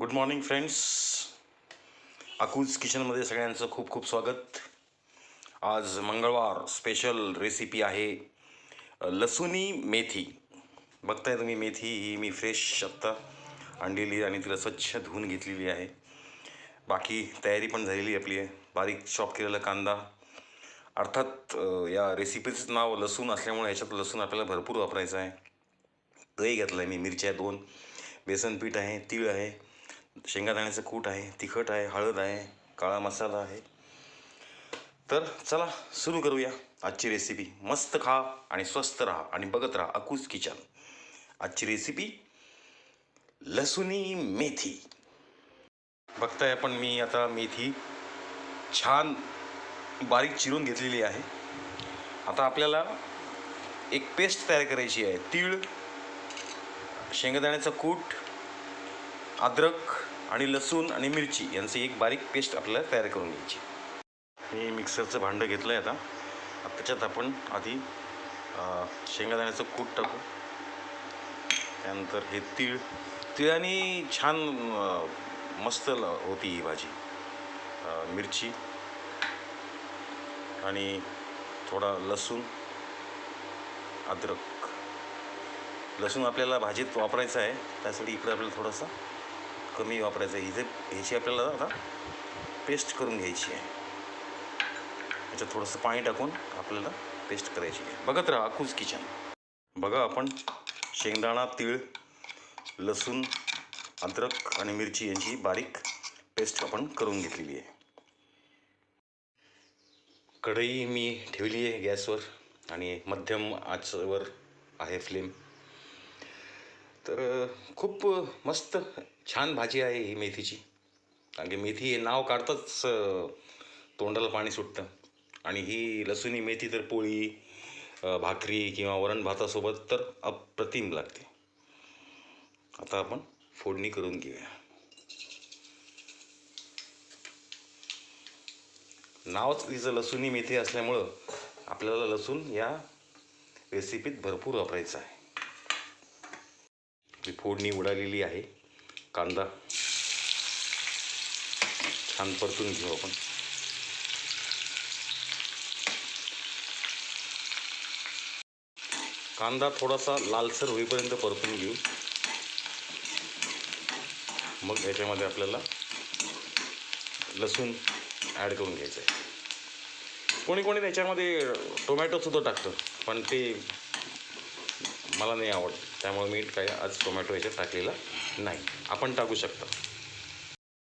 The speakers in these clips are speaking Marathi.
गुड मॉर्निंग फ्रेंड्स अकूज किचनमध्ये सगळ्यांचं खूप खूप स्वागत. आज मंगळवार स्पेशल रेसिपी आहे अ, लसुनी मेथी. बघताय तुम्ही मेथी ही मी फ्रेश आत्ता आणलेली आणि तिला स्वच्छ धुवून घेतलेली आहे. बाकी तयारी पण झालेली आपली आहे. बारीक चॉप केलेला कांदा. अर्थात या रेसिपीचं नाव लसूण असल्यामुळे ह्याच्यात लसूण आपल्याला भरपूर वापरायचं आहे. दही घेतलं आहे मी मिरच्या दोन. बेसन पीठ आहे तीळ आहे. शेंगादाण्याचं कूट आहे तिखट आहे हळद आहे काळा मसाला आहे. तर चला सुरू करूया आजची रेसिपी मस्त खा आणि स्वस्त राहा आणि बघत राहा अकूज किचन. आजची रेसिपी लसुनी मेथी. बघताय आपण मी आता मेथी छान बारीक चिरून घेतलेली आहे. आता आपल्याला एक पेस्ट तयार करायची आहे. तीळ शेंगदाण्याचं कूट अद्रक आणि लसूण आणि मिरची यांचं एक बारीक पेस्ट आपल्याला तयार करून घ्यायची. मी मिक्सरचं भांडं घेतलं आहे आता त्याच्यात आपण आधी शेंगादाण्याचं कूट टाकू. त्यानंतर हे तीळ. तिळाने छान मस्त ल- होती ही भाजी. मिरची आणि थोडा लसूण अद्रक. लसूण आपल्याला भाजीत वापरायचं आहे. त्यासाठी इकडे आपल्याला थोडंसं कमी वापरायचं आहे. ह्याची आपल्याला आता पेस्ट करून घ्यायची आहे. याच्यात थोडंसं पाणी टाकून आपल्याला पेस्ट करायची आहे. बघत राहा अकूज किचन. बघा आपण शेंगदाणा तीळ लसूण अद्रक आणि मिरची यांची बारीक पेस्ट आपण करून घेतलेली आहे. कढई मी ठेवली आहे गॅसवर आणि मध्यम आचवर आहे फ्लेम. तर खूप मस्त छान भाजी आहे ही मेथीची. कारण की मेथी हे नाव काढताच तोंडाला पाणी सुटतं. आणि ही लसुणी मेथी तर पोळी भाकरी किंवा वरण भातासोबत तर अप्रतिम लागते. आता आपण फोडणी करून घेऊया. नावच तिचं लसुणी मेथी असल्यामुळं आपल्याला लसूण या रेसिपीत भरपूर वापरायचं आहे. फोडणी उडालेली आहे. कांदा. छान परतून घेऊ आपण. कांदा थोडासा लालसर होईपर्यंत परतून घेऊ. मग याच्यामध्ये आपल्याला लसूण ॲड करून घ्यायचं आहे कोणी कोणी त्याच्यामध्ये टोमॅटोसुद्धा टाकतं पण ते मला नाही आवडत. त्यामुळे मी काय आज टोमॅटो याच्यात टाकलेला नाही आपण टाकू शकता.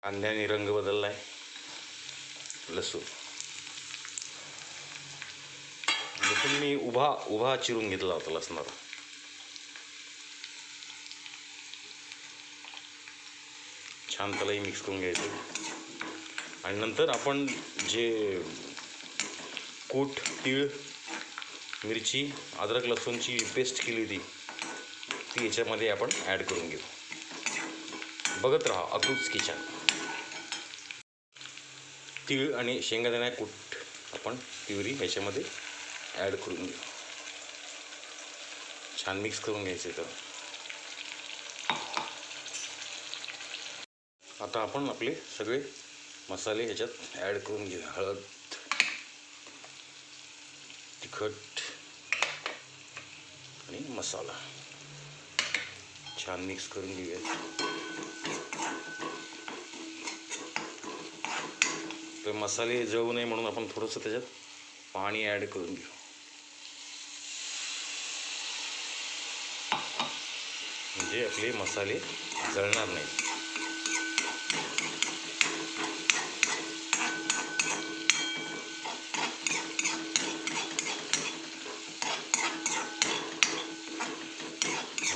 कांद्याने रंग बदलला आहे लसूण. लसूण मी उभा उभा चिरून घेतला होता लसणारा छान त्यालाही मिक्स करून घ्यायचं. आणि नंतर आपण जे कूट तीळ मिरची अद्रक लसूणची पेस्ट केली होती ती याच्यामध्ये आपण ॲड करून घेऊ. बघत राहा अकूज किचन. तीळ आणि शेंगादाणा कूट आपण तिवरी ह्याच्यामध्ये ॲड करून घेऊ. छान मिक्स करून घ्यायचं तर आता आपण आपले सगळे मसाले ह्याच्यात ॲड करून घेऊ. हळद तिखट आणि मसाला. छान मिक्स करून घेऊया तर मसाले जळू नये म्हणून आपण थोडंसं त्याच्यात पाणी ॲड करून घेऊ. म्हणजे आपले मसाले जळणार नाहीत.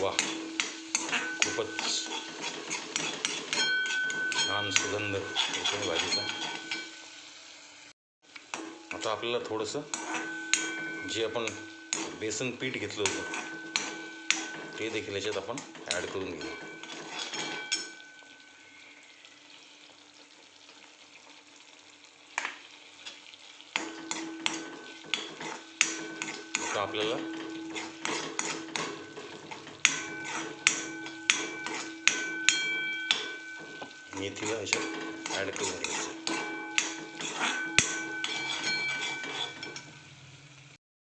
वा खूपच छान सुगंध येतो भाजीचा आता आपल्याला थोडंसं जे आपण बेसन पीठ घेतलं होतं ते देखील याच्यात आपण ॲड करून घेऊ. आता आपल्याला मेथीला अशा ॲड करून घ्यायचं.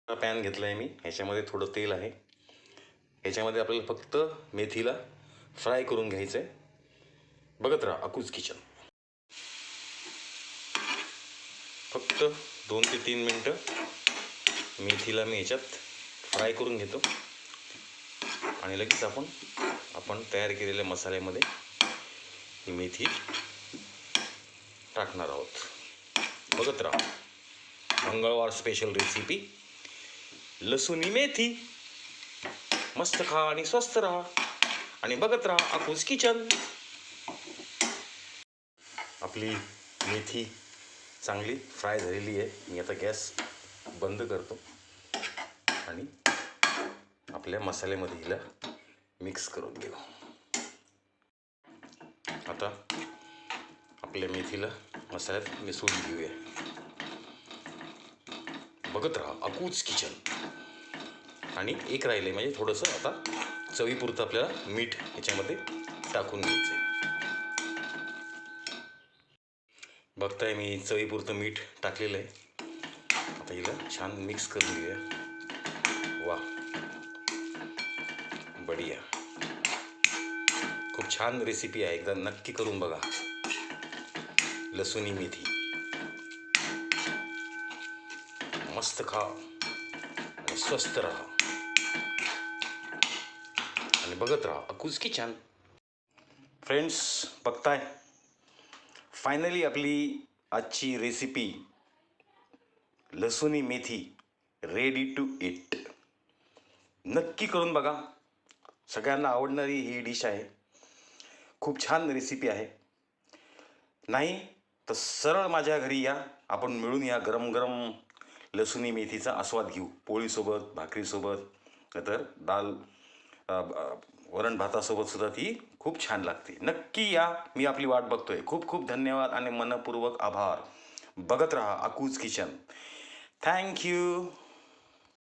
पॅन घेतला आहे मी. ह्याच्यामध्ये थोडं तेल आहे. ह्याच्यामध्ये आपल्याला फक्त मेथीला फ्राय करून घ्यायचं आहे बघत राहा अकूज किचन फक्त दोन ते तीन मिनटं मेथीला मी ह्याच्यात फ्राय करून घेतो. आणि लगेच आपण आपण तयार केलेल्या मसाल्यामध्ये ही मेथी टाकणार आहोत. बघत राहा. मंगळवार स्पेशल रेसिपी लसूणी मेथी. मस्त खा आणि स्वस्त राहा. आणि बघत राहा अकूज किचन. आपली मेथी चांगली फ्राय झालेली आहे. मी आता गॅस बंद करतो. आणि आपल्या मसाल्यामध्ये हिला मिक्स करून घेऊ. आता आपल्या मेथीला मसाल्यात मिसळून घेऊया. बघत राहा अकूच किचन आणि एक राहिले म्हणजे थोडंसं आता चवीपुरतं आपल्याला मीठ ह्याच्यामध्ये टाकून घ्यायचं आहे बघताय मी चवीपुरतं मीठ टाकलेलं आहे आता हिला छान मिक्स करून घेऊया. वा बढिया. छान रेसिपी आहे. एकदा नक्की करून बघा. लसुणी मेथी. मस्त खा. आणि स्वस्त राहा. आणि बघत राहा. अकुच की छान. फ्रेंड्स बघताय. फायनली आपली आजची रेसिपी लसूणी मेथी. रेडी टू इट नक्की करून बघा. सगळ्यांना आवडणारी ही डिश आहे. खूप छान रेसिपी आहे. नाही तर सरळ माझ्या घरी या. आपण मिळून या गरम गरम लसूणी मेथीचा आस्वाद घेऊ. पोळीसोबत भाकरीसोबत तर दाल वरण भातासोबत सुद्धा ती खूप छान लागते. नक्की या. मी आपली वाट बघतोय. खूप खूप धन्यवाद आणि मनपूर्वक आभार. बघत राहा अकूज किचन. थँक्यू